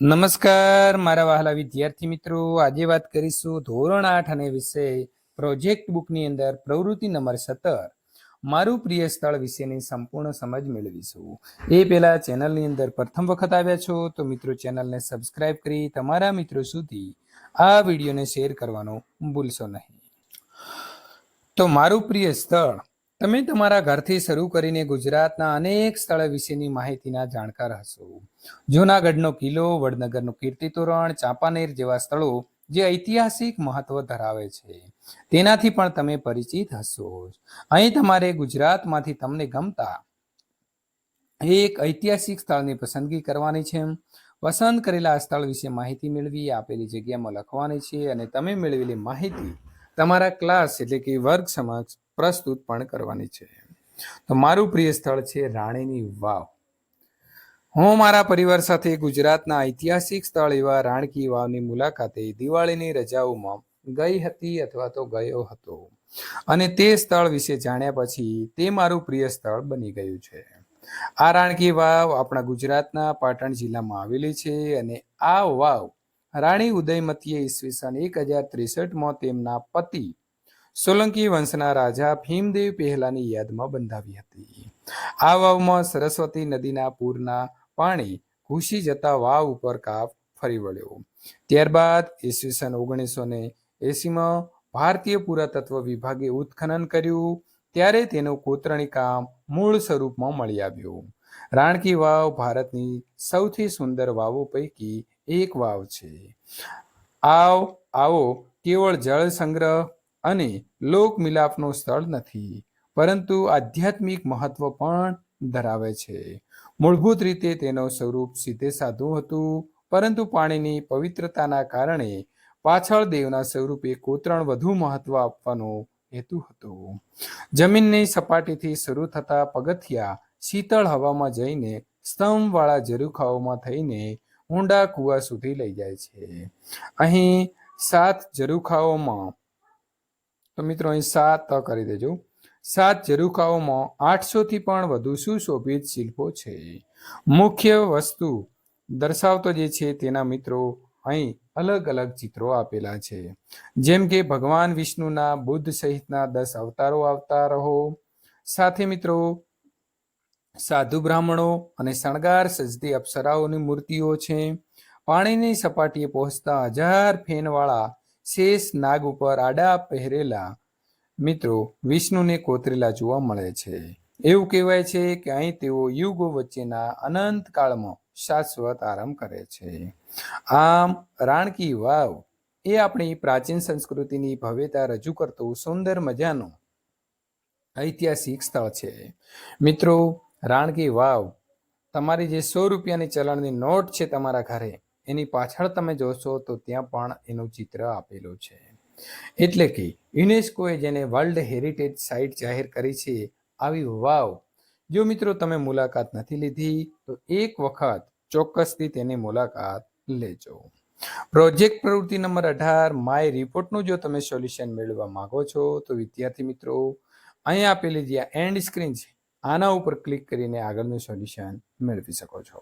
નમસ્કાર, મારા વહાલા વિદ્યાર્થી મિત્રો. આજે વાત કરીશું ધોરણ આઠ અને વિષય પ્રોજેક્ટ બુકની અંદર પ્રવૃત્તિ નંબર સત્તર. મારું પ્રિય સ્થળ વિશેની સંપૂર્ણ સમજ મેળવીશું. એ પહેલા ચેનલની અંદર પ્રથમ વખત આવ્યા છો તો મિત્રો ચેનલને સબસ્ક્રાઇબ કરી તમારા મિત્રો સુધી આ વિડીયોને શેર કરવાનું ભૂલશો નહીં. તો મારું પ્રિય સ્થળ તમે તમારા ઘરથી શરૂ કરીને ગુજરાતના અનેક સ્થળ વિશેની માહિતીના જાણકાર હશો. જૂનાગઢનો કિલ્લો, વડનગરનું કીર્તિ તોરણ, ચાંપાનેર જેવા સ્થળો જે ઐતિહાસિક મહત્વ ધરાવે છે. તેનાથી પણ તમે પરિચિત હશો. અહીં તમારે ગુજરાતમાંથી તમને ગમતા એક ઐતિહાસિક સ્થળની પસંદગી કરવાની છે. પસંદ કરેલા સ્થળ વિશે માહિતી મેળવી, આપેલી જગ્યામાં લખવાની છે અને તમે મેળવેલી માહિતી તમારા ક્લાસ એટલે કે વર્ગ સમક્ષ પ્રસ્તુત પણ કરવાની છે. તો મારું પ્રિય સ્થળ છે રાણીની વાવ. હું મારા પરિવાર સાથે ગુજરાતના ઐતિહાસિક સ્થળ એવા રાણકી વાવની મુલાકાતે દિવાળીની રજાઓમાં ગઈ હતી અથવા તો ગયો હતો. અને તે સ્થળ વિશે જાણ્યા પછી તે મારું પ્રિય સ્થળ બની ગયું છે. આ રાણકી વાવ આપણા ગુજરાતના પાટણ જિલ્લામાં આવેલી છે અને આ વાવ રાણી ઉદયમતીએ ઈસવીસન એક હજાર ત્રેસઠમાં તેમના પતિ સોલંકી વંશના રાજા ભીમદેવ પહેલાની યાદમાં બંધાવી હતી. આ વાવમાં સરસ્વતી નદીના પૂરના પાણી ઘૂસી જતા વાવ ઉપર કાપ ફરી વળ્યો. ત્યારબાદ ઈસવીસન ઓગણીસો ને એસીમાં ભારતીય પુરાતત્વ વિભાગે ઉત્ખનન કર્યું. ત્યારે તેનું કોતરણી કામ મૂળ સ્વરૂપમાં મળી આવ્યું. રાણકી વાવ ભારતની સૌથી સુંદર વાવો પૈકી એક વાવ છે. આવ, આવો કેવળ જળ સંગ્રહ અને લોક સ્થળ નથી, પરંતુ આધ્યાત્મિક મહત્વ પણ ધરાવે છે. મૂળભૂત રીતે તેનો સ્વરૂપ સીધે સાધું હતું, પરંતુ પાણીની પવિત્રતાના કારણે પાછળ દેવના સ્વરૂપે કોતરણ વધુ મહત્વ આપવાનો હેતુ હતો. જમીનની સપાટીથી શરૂ થતા પગથિયા શીતળ હવામાં જઈને સ્તંભવાળા ઝરૂખાઓમાં થઈને ઊંડા કૂવા સુધી લઈ જાય છે. અહીં સાત ઝરૂખાઓમાં, તો મિત્રો અહીં સાત કરી દેજો. સાત ઝરૂખાઓમાં આઠસો થી પણ વધુ સુશોભિત શિલ્પો છે. મુખ્ય વસ્તુ દર્શાવતો જે છે તેના મિત્રો અહીં અલગ અલગ ચિત્રો આપેલા છે. જેમ કે ભગવાન વિષ્ણુના બુદ્ધ સહિતના દસ અવતારો આવતા રહો. સાથે મિત્રો સાધુ બ્રાહ્મણો અને શણગાર સજતી અપ્સરાઓની મૂર્તિઓ છે. પાણીની સપાટીએ પહોંચતા હજાર ફેનવાળા શેષ નાગ ઉપર આડા પહેરેલા મિત્રો વિષ્ણુને કોતરેલા જોવા મળે છે. એવું કહેવાય છે કે અહીં તેઓ યુગો વચ્ચેના અનંત કાળમાં શાશ્વત આરામ કરે છે. આમ, રાણકી વાવ એ આપણી પ્રાચીન સંસ્કૃતિની ભવ્યતા રજૂ કરતું સુંદર મજાનું ઐતિહાસિક સ્થળ છે. મિત્રો રાણકી વાવ, તમારી જે સો રૂપિયાની ચલણની નોટ છે તમારા ઘરે, એની પાછળ તમે જોશો તો ત્યાં પણ એનું ચિત્ર આપેલું છે. એટલે કે, યુનેસ્કોએ જેને વર્લ્ડ હેરિટેજ સાઇટ જાહેર કરી છે, આવી વાવ, જો મિત્રો તમે મુલાકાત નથી લીધી, તો એક વખત ચોક્કસથી તેની મુલાકાત લેજો. પ્રોજેક્ટ પ્રવૃત્તિ નંબર અઢાર, માય રિપોર્ટનું જો તમે સોલ્યુશન મેળવવા માંગો છો, તો વિદ્યાર્થી મિત્રો અહીં આપેલી જે એન્ડ સ્ક્રીન છે આના ઉપર ક્લિક કરીને આગળનું સોલ્યુશન મેળવી શકો છો.